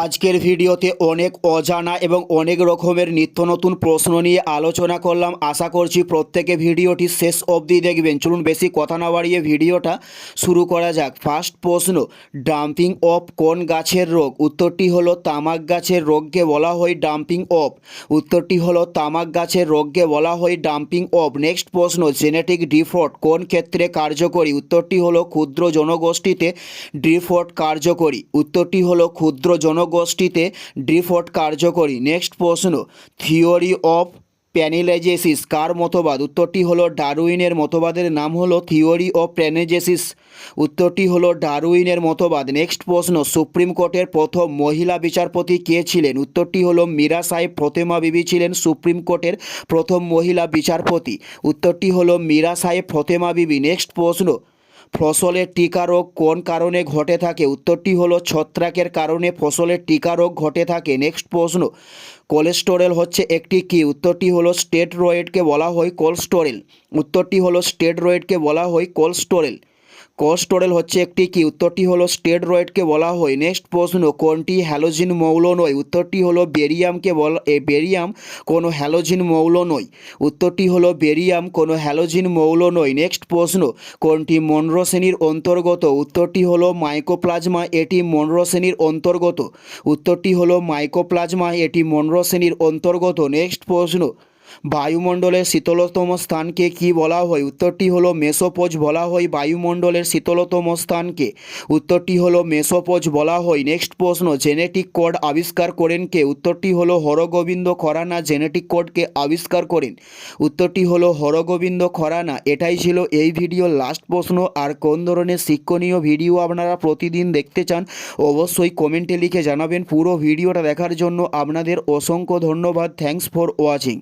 আজকের ভিডিওতে অনেক অজানা এবং অনেক রকমের নিত্য নতুন প্রশ্ন নিয়ে আলোচনা করলাম। আশা করছি প্রত্যেকে ভিডিওটি শেষ অবধি দেখবেন। চলুন বেশি কথা না বাড়িয়ে ভিডিওটা শুরু করা যাক। ফার্স্ট প্রশ্ন, ডাম্পিং অফ কোন গাছের রোগ? উত্তরটি হলো তামাক গাছের রোগকে বলা হয় ডাম্পিং অফ। উত্তরটি হলো তামাক গাছের রোগকে বলা হয় ডাম্পিং অফ। নেক্সট প্রশ্ন, জেনেটিক ডিফল্ট কোন ক্ষেত্রে কার্যকরী? উত্তরটি হলো ক্ষুদ্র জনগোষ্ঠীতে ডিফল্ট কার্যকরী। উত্তরটি হলো ক্ষুদ্র জনগোষ্ঠীতে ডিফল্ট কার্যকরী। নেক্সট প্রশ্ন, থিওরি অফ প্যানিলাইজেসিস কার মতবাদ? উত্তরটি হলো ডারউইনের মতবাদের নাম হলো থিওরি অফ প্যানেজেসিস উত্তরটি হলো ডারউইনের মতবাদ। নেক্সট প্রশ্ন, সুপ্রিম কোর্টের প্রথম মহিলা বিচারপতি কে ছিলেন? উত্তরটি হলো মীরা সাহেব ফতেমা বিবি ছিলেন সুপ্রিম কোর্টের প্রথম মহিলা বিচারপতি। উত্তরটি হলো মীরা সাহেব ফতেমা বিবি। নেক্সট প্রশ্ন ফসলের টিকা রোগ কোন কারণে ঘটে থাকে? উত্তরটি হলো ছত্রাকের কারণে ফসলের টিকা রোগ ঘটে থাকে। নেক্সট প্রশ্ন, কোলেস্টোরেল হচ্ছে একটি কি? উত্তরটি হলো স্টেট রয়েডকে বলা হয় কোলেস্টোরেল। উত্তরটি হলো স্টেট রয়েডকে বলা হয় কোলেস্টোরেল। কোলেস্টোরেল হচ্ছে একটি কি? উত্তরটি হলো স্টেরয়েডকে বলা হয়। নেক্সট প্রশ্ন, কোনটি হ্যালোজিন মৌল নয়? উত্তরটি হলো বেরিয়ামকে বলা, এ, বেরিয়াম কোনো হ্যালোজিন মৌল নয়। উত্তরটি হলো বেরিয়াম কোনো হ্যালোজিন মৌল নয়। নেক্সট প্রশ্ন, কোনটি মনরো শ্রেণির অন্তর্গত? উত্তরটি হলো মাইকোপ্লাজমা, এটি মনরো শ্রেণির অন্তর্গত। উত্তরটি হলো মাইকোপ্লাজমা, এটি মনরো শ্রেণির অন্তর্গত। নেক্সট প্রশ্ন বায়ুমণ্ডলের শীতলতম স্থানকে কি বলা হয়? উত্তরটি হলো মেসোপোজ বলা হয় বায়ুমণ্ডলের শীতলতম স্থানকে। উত্তরটি হলো মেসোপোজ বলা হয়। নেক্সট প্রশ্ন, জেনেটিক কোড আবিষ্কার করেন কে? উত্তরটি হলো হরগোবিন্দ খরানা, জেনেটিক কোডকে আবিষ্কার করেন। উত্তরটি হলো হরগোবিন্দ খরানা। এটাই ছিল এই ভিডিওর লাস্ট প্রশ্ন। আর কোন ধরনের শিক্ষণীয় ভিডিও আপনারা প্রতিদিন দেখতে চান, অবশ্যই কমেন্টে লিখে জানাবেন। পুরো ভিডিওটা দেখার জন্য আপনাদের অসংখ্য ধন্যবাদ। Thanks for watching